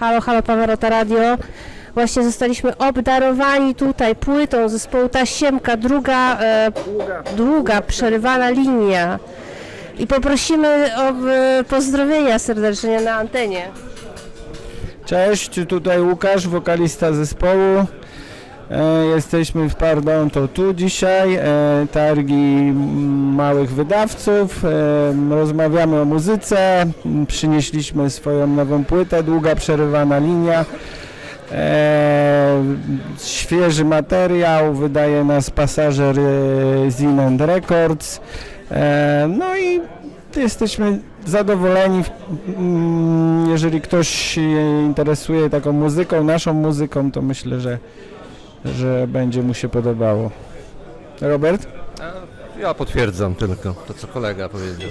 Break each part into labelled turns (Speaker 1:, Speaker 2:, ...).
Speaker 1: Halo, halo, Pawarota Radio. Właśnie zostaliśmy obdarowani tutaj płytą zespołu Tasiemka, druga, e, długa, przerywana linia. I poprosimy o e, pozdrowienia serdecznie na antenie.
Speaker 2: Cześć, tutaj Łukasz, wokalista zespołu. E, jesteśmy w Pardon to tu dzisiaj, e, targi małych wydawców, e, rozmawiamy o muzyce, przynieśliśmy swoją nową płytę, długa przerywana linia, e, świeży materiał, wydaje nas pasażer e, Zin and Records, e, no i jesteśmy zadowoleni, mm, jeżeli ktoś się interesuje taką muzyką, naszą muzyką, to myślę, że, że będzie mu się podobało. Robert?
Speaker 3: Ja potwierdzam tylko to, co kolega powiedział.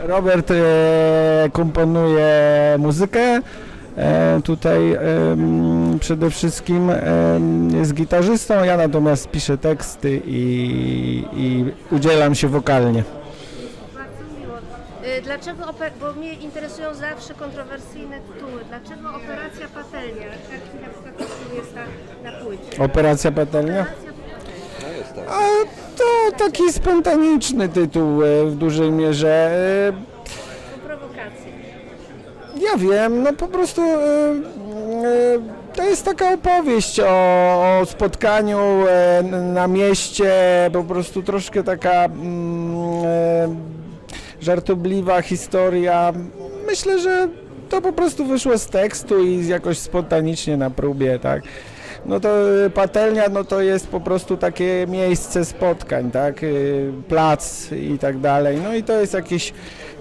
Speaker 2: Robert e, komponuje muzykę. E, tutaj przede wszystkim jest gitarzystą, ja natomiast piszę teksty i, i udzielam się wokalnie.
Speaker 1: Miło. Dlaczego, bo mnie interesują zawsze kontrowersyjne tytuły. Dlaczego Operacja Patelnia? Jaki na przykład tytuł jest na, na płycie?
Speaker 2: Operacja Patelnia? A to taki spontaniczny tytuł e, w dużej mierze. E,
Speaker 1: Prowokacje.
Speaker 2: Ja wiem, no po prostu e, to jest taka opowieść o, o spotkaniu na mieście, po prostu troszkę taka mm, żartobliwa historia. Myślę, że to po prostu wyszło z tekstu i jakoś spontanicznie na próbie, tak. No to e, patelnia, no to jest po prostu takie miejsce spotkań, tak, e, plac i tak dalej. No i to jest jakiś,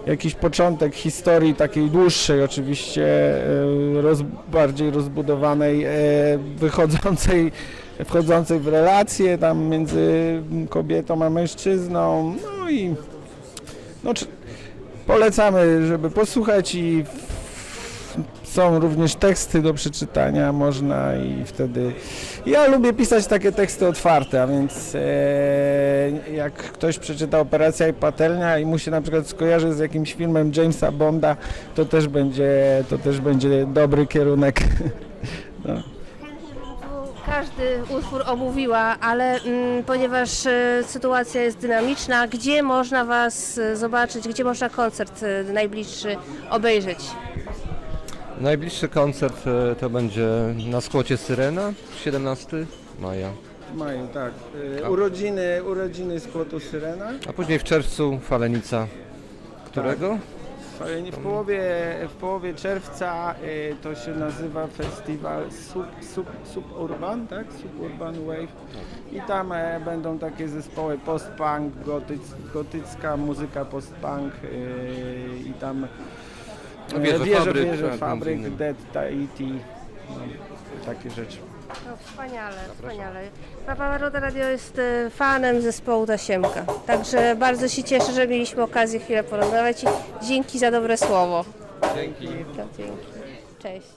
Speaker 2: jakiś początek historii takiej dłuższej oczywiście, e, roz, bardziej rozbudowanej, wychodzącej, wchodzącej w relacje tam między kobietą a mężczyzną. No i no, czy- polecamy, żeby posłuchać i są również teksty do przeczytania, można i wtedy... Ja lubię pisać takie teksty otwarte, a więc e, jak ktoś przeczyta Operacja i Patelnia i mu się na przykład skojarzy z jakimś filmem Jamesa Bonda, to też będzie, to też będzie dobry kierunek. No.
Speaker 1: Każdy utwór omówiła, ale mm, ponieważ e, sytuacja jest dynamiczna, gdzie można Was e, zobaczyć, gdzie można koncert e, najbliższy obejrzeć?
Speaker 3: Najbliższy koncert e, to będzie na skłocie Syrena 17 maja,
Speaker 2: W maju, tak. E, urodziny, urodziny skłotu Syrena.
Speaker 3: a później w czerwcu Falenica. Którego?
Speaker 2: W połowie, w połowie czerwca y, to się nazywa festiwal Sub, Sub, Suburban, tak? Suburban Wave. I tam e, będą takie zespoły post-punk, gotyc, gotycka muzyka post-punk y, i tam e,
Speaker 3: Wieże Fabryk,
Speaker 2: wieże
Speaker 3: tak,
Speaker 2: fabryk. Dead Tahiti, no, takie rzeczy.
Speaker 1: No, wspaniale, wspaniale. Papa Roda Radio jest e, fanem zespołu Tasiemka, także bardzo się cieszę, że mieliśmy okazję chwilę porozmawiać i dzięki za dobre słowo.
Speaker 3: Dzięki.
Speaker 1: Dzięki. Cześć.